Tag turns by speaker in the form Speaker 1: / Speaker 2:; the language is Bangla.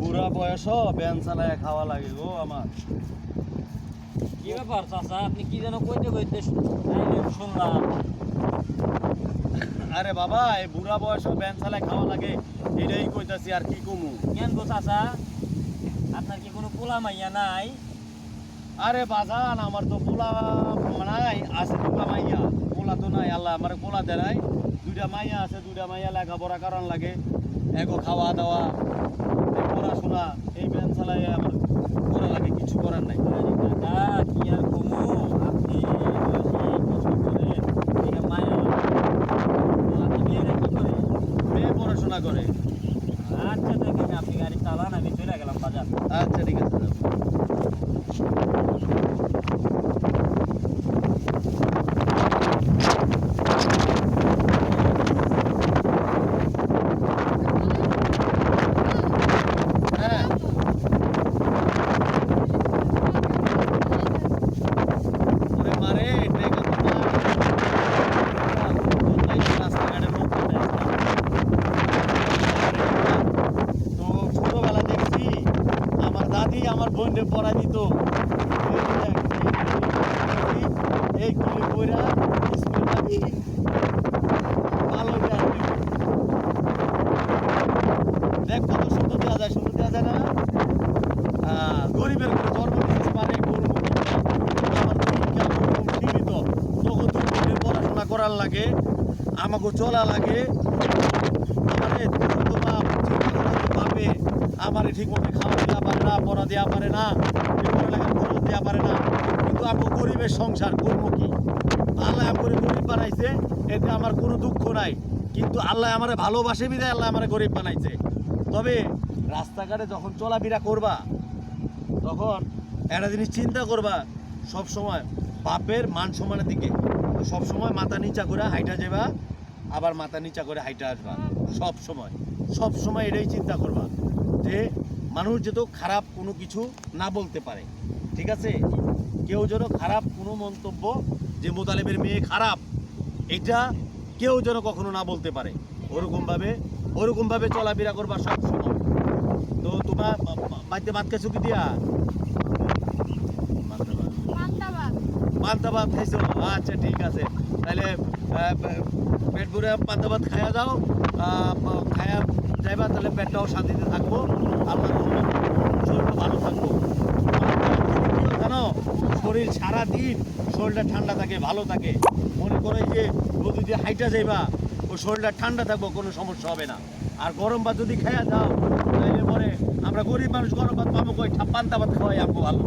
Speaker 1: বুড়া বয়স ব্যান চালায় খাওয়া লাগে গো আমার।
Speaker 2: কি ব্যাপার চাচা? আপনি কি যেন কইতে কইতে শুনলাম।
Speaker 1: আরে বাবা এই বুড়া বয়স ব্যান চালায় খাওয়া লাগে এটাই কইতাছি আর কি কমু?
Speaker 2: কেন গো চাচা? আপনার কি কোনো পোলা মাইয়া নাই?
Speaker 1: আরে বাজান আমার তো পোলা নাই আছে দুটা মাইয়া। পোলা তো নাই আল্লাহ আমার পোলা দেয় নাই। দুইটা মাইয়া আছে দুইটা মাইয়া লেখাপড়া কারণ লাগে এগো খাওয়া দাওয়া পড়াশোনা, এই ব্যান চালায় আমার করা লাগে, কিছু করার নাই।
Speaker 2: দাদা কি আর আপনি কষ্ট
Speaker 1: পড়াশোনা করে।
Speaker 2: আচ্ছা দেখেন, আপনি গাড়ি চালান, আমি চলে গেলাম বাজার।
Speaker 1: আচ্ছা ঠিক আছে যাও। হ্যাঁ ওরে মারে টেকা তো না কোথায় রাস্তাঘাটে লোক কোথায় তো ছোটবেলা দেখছি আমার আমার পড়া দিত এই বইরা যায় না? গরিবের পড়াশোনা করার লাগে আমাকে চলা লাগে আমারে তো বাপ চিন্তা করা তো বাপে আমারে ঠিক মতো খাওয়া দেওয়া পারে না, পড়া দেওয়া পারে না, পড়ালেখা খরচ দেওয়া পারে না। কিন্তু আমি গরিবের সংসার করব কি? আল্লাহ আমার গরিব বানাইছে, এতে আমার কোনো দুঃখ নাই। কিন্তু আল্লাহ আমারে ভালোবাসে বিদায় আল্লাহ আমার গরিব বানাইছে। তবে রাস্তাঘাটে যখন চলাফেরা করবা, তখন একটা জিনিস চিন্তা করবা, সব সময় বাপের মান সম্মানের দিকে। সব সময় মাথা নিচা করে হাইটা যাবা আবার মাথা নিচা করে হাইটা আসবা। সব সময় সব সময় এটাই চিন্তা করবা। যে মানুষ যেন খারাপ কোনো কিছু না বলতে পারে। ঠিক আছে? কেউ যেন খারাপ কোনো মন্তব্য যে মোতালেবের মেয়ে খারাপ, এটা কেউ যেন কখনো না বলতে পারে। ওরকমভাবে ওরকমভাবে চলাফেরা করবা সব সময়। তো তোমার বাড়িতে ভাত খাইছো কি দিয়া? পান্তা খাইছো? আচ্ছা ঠিক আছে। তাহলে পেট ভরে পান্তা ভাত খাইয়া যাও। খাইয়া যাইবা তাহলে পেটটাও শান্তিতে থাকব আপনার শরীরটা ভালো থাকব। কি জানো, শরীর সারা দিন শরীরটা ঠান্ডা থাকে, ভালো থাকে। মনে করে যে রোদ দিয়ে হাইটা যাইবা, ও শরীরটা ঠান্ডা থাকব, কোনো সমস্যা হবে না। আর গরম ভাত যদি খাইয়া যাও তাহলে পরে আমরা গরিব মানুষ গরম ভাত পাবো কই? পান্তা ভাত খাওয়াই আপু ভালো।